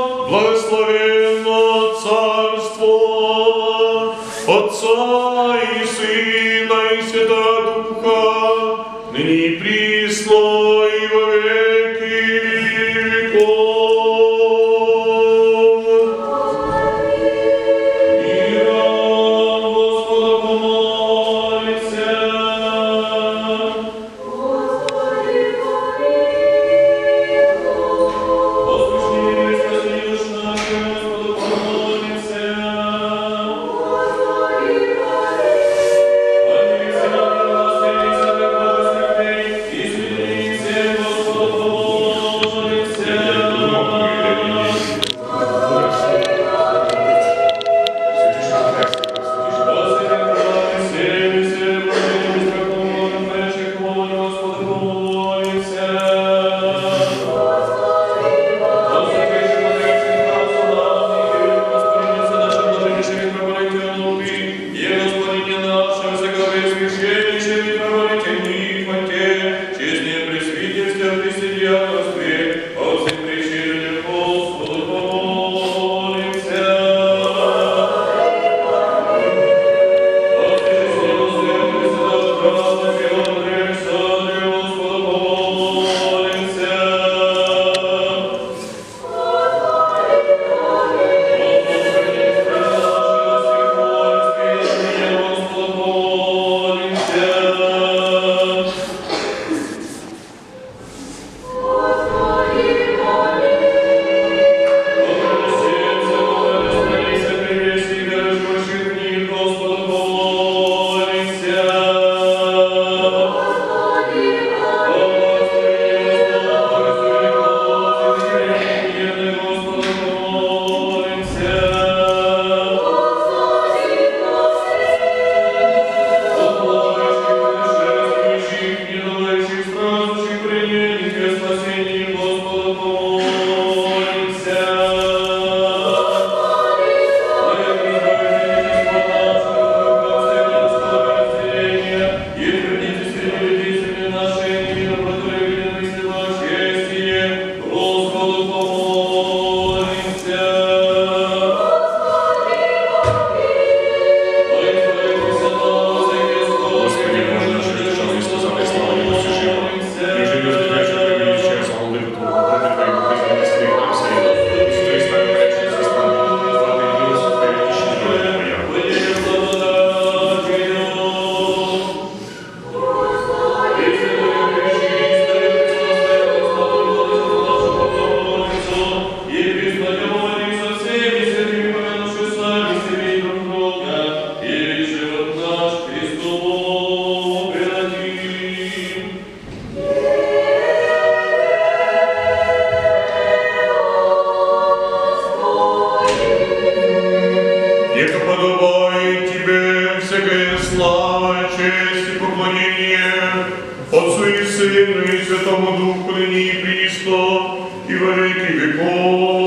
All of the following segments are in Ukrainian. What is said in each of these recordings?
Благословенно царство Отца. нині, Отцу і Сину, і Святому Духу, нині і прісно, і великий віков.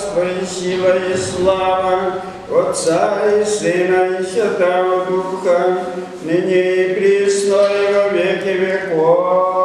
Господи, сила и слава, Отця і сына и Святого Духа, ныне і прісно, і во веки веков.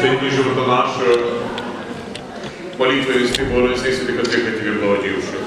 Це дуже до нашої молитви вести Божої Сесії, яка тебе благодівши.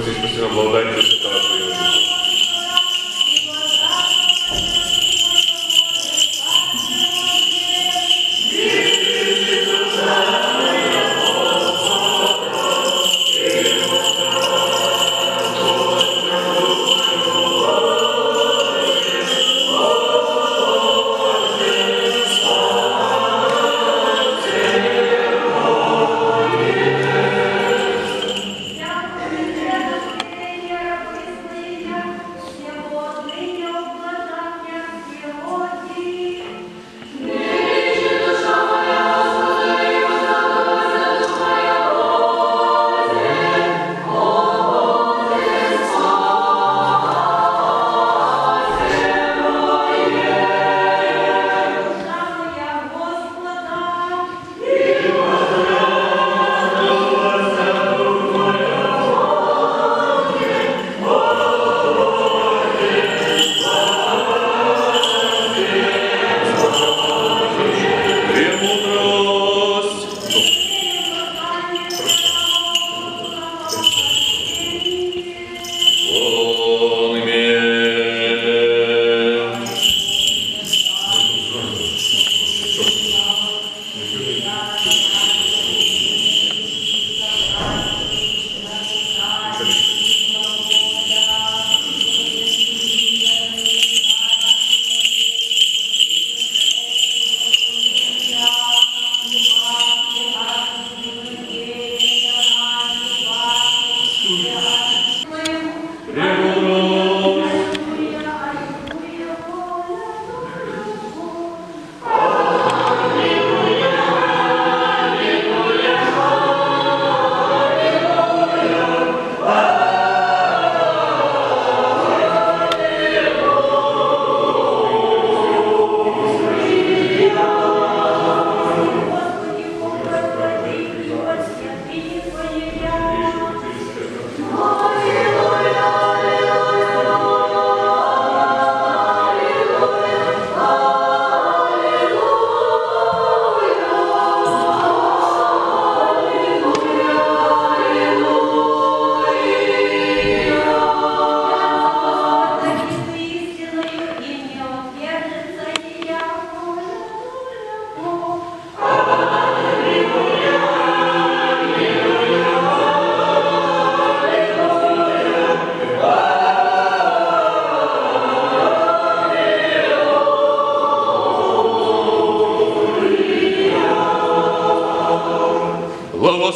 хочуть постійно благодать депутатів.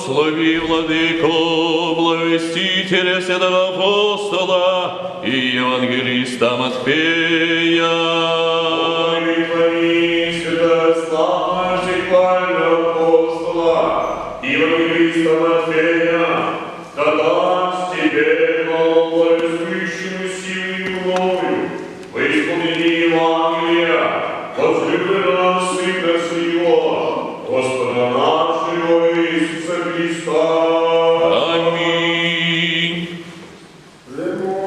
Благослови, Владыко, благовестителя святого апостола и евангелиста Матфея. Demo